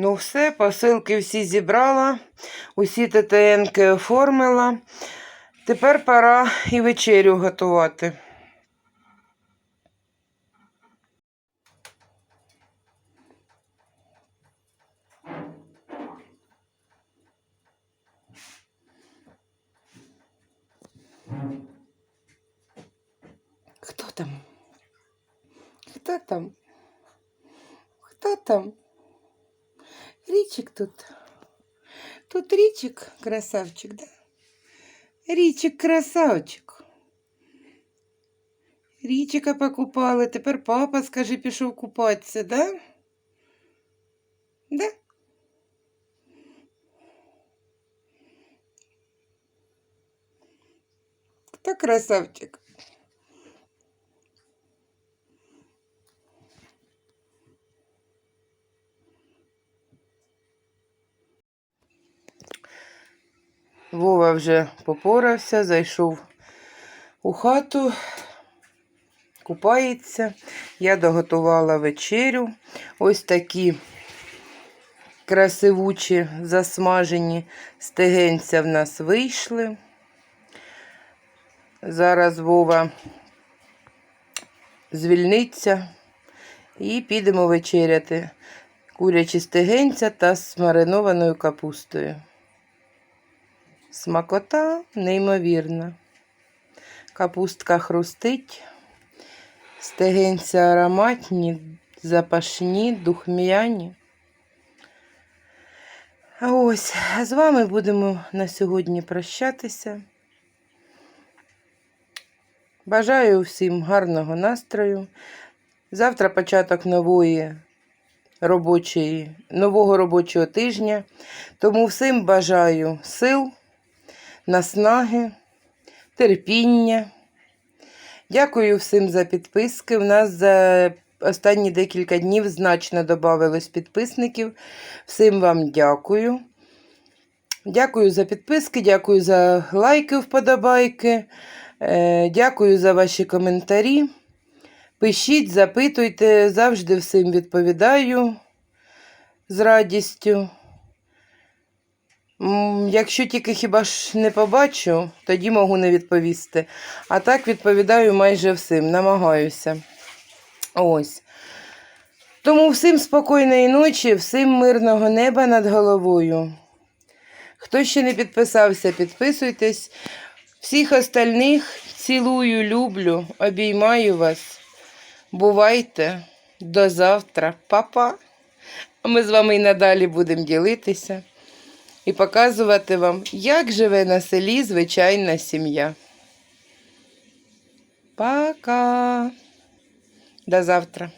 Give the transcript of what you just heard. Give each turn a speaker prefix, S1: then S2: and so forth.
S1: Ну, все, посилки всі зібрала, усі ТТНки оформила. Тепер пора і вечерю готувати. Хто там? Хто там? Хто там? Річик тут. Тут Річик, красавчик, да? Річик, красавчик. Річика покупали, тепер папа, скажи, пішов купатися, да? Да? Хто красавчик? Вова вже попорався, зайшов у хату, купається. Я доготувала вечерю. Ось такі красивучі засмажені стегенця в нас вийшли. Зараз Вова звільниться і підемо вечеряти. Курячі стегенця та з маринованою капустою. Смакота неймовірна. Капустка хрустить, стегенця ароматні, запашні, духмяні. Ось з вами будемо на сьогодні прощатися. Бажаю всім гарного настрою. Завтра початок нової робочої, нового робочого тижня. Тому всім бажаю сил наснаги, терпіння. Дякую всім за підписки. У нас за останні декілька днів значно додавалось підписників. Всім вам дякую. Дякую за підписки, дякую за лайки, вподобайки. Е, Дякую за ваші коментарі. Пишіть, запитуйте, завжди всім відповідаю з радістю. Якщо тільки хіба ж не побачу, тоді можу не відповісти. А так відповідаю майже всім, намагаюся. Ось. Тому всім спокійної ночі, всім мирного неба над головою. Хто ще не підписався, підписуйтесь. Всіх остальних цілую, люблю, обіймаю вас. Бувайте до завтра, Па-па. Ми з вами і надалі будемо ділитися і показувати вам, як живе на селі звичайна сім'я. Пока. До завтра.